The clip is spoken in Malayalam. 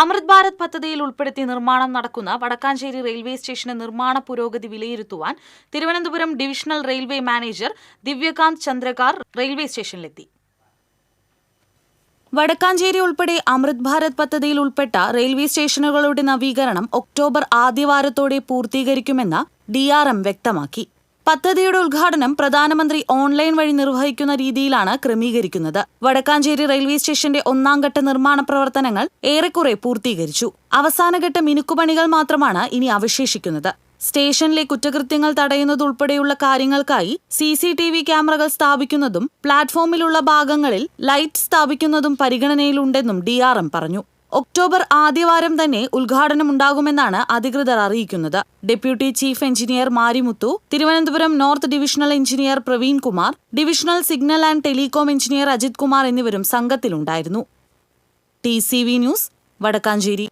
അമൃത് ഭാരത് പദ്ധതിയിൽ ഉൾപ്പെടുത്തി നിർമ്മാണം നടക്കുന്ന വടക്കാഞ്ചേരി റെയിൽവേ സ്റ്റേഷന് നിർമ്മാണ പുരോഗതി വിലയിരുത്തുവാൻ Thiruvananthapuram divisional railway manager Divyakant Chandrakar railway സ്റ്റേഷനിലെത്തി. വടക്കാഞ്ചേരി ഉൾപ്പെടെ അമൃത് ഭാരത് പദ്ധതിയിൽ ഉൾപ്പെട്ട റെയിൽവേ സ്റ്റേഷനുകളുടെ നവീകരണം ഒക്ടോബർ ആദ്യവാരത്തോടെ പൂർത്തീകരിക്കുമെന്ന് ഡിആർഎം വ്യക്തമാക്കി. പദ്ധതിയുടെ ഉദ്ഘാടനം പ്രധാനമന്ത്രി ഓൺലൈൻ വഴി നിർവഹിക്കുന്ന രീതിയിലാണ് ക്രമീകരിക്കുന്നത്. വടക്കാഞ്ചേരി റെയിൽവേ സ്റ്റേഷന്റെ ഒന്നാം ഘട്ട നിർമ്മാണ പ്രവർത്തനങ്ങൾ ഏറെക്കുറെ പൂർത്തീകരിച്ചു. അവസാനഘട്ട മിനുക്കുപണികൾ മാത്രമാണ് ഇനി അവശേഷിക്കുന്നത്. സ്റ്റേഷനിലെ കുറ്റകൃത്യങ്ങൾ തടയുന്നതുൾപ്പെടെയുള്ള കാര്യങ്ങൾക്കായി സി സി ടി വി ക്യാമറകൾ സ്ഥാപിക്കുന്നതും പ്ലാറ്റ്ഫോമിലുള്ള ഭാഗങ്ങളിൽ ലൈറ്റ് സ്ഥാപിക്കുന്നതും പരിഗണനയിലുണ്ടെന്നും ഡി ആർ എം പറഞ്ഞു. ഒക്ടോബർ ആദ്യവാരം തന്നെ ഉദ്ഘാടനമുണ്ടാകുമെന്നാണ് അധികൃതർ അറിയിക്കുന്നത്. Deputy chief engineer Marimuthu Thiruvananthapuram north divisional engineer Praveen Kumar divisional signal and telecom engineer Ajith Kumar എന്നിവരും സംഘത്തിലുണ്ടായിരുന്നു. T C V news Vadakkanchery.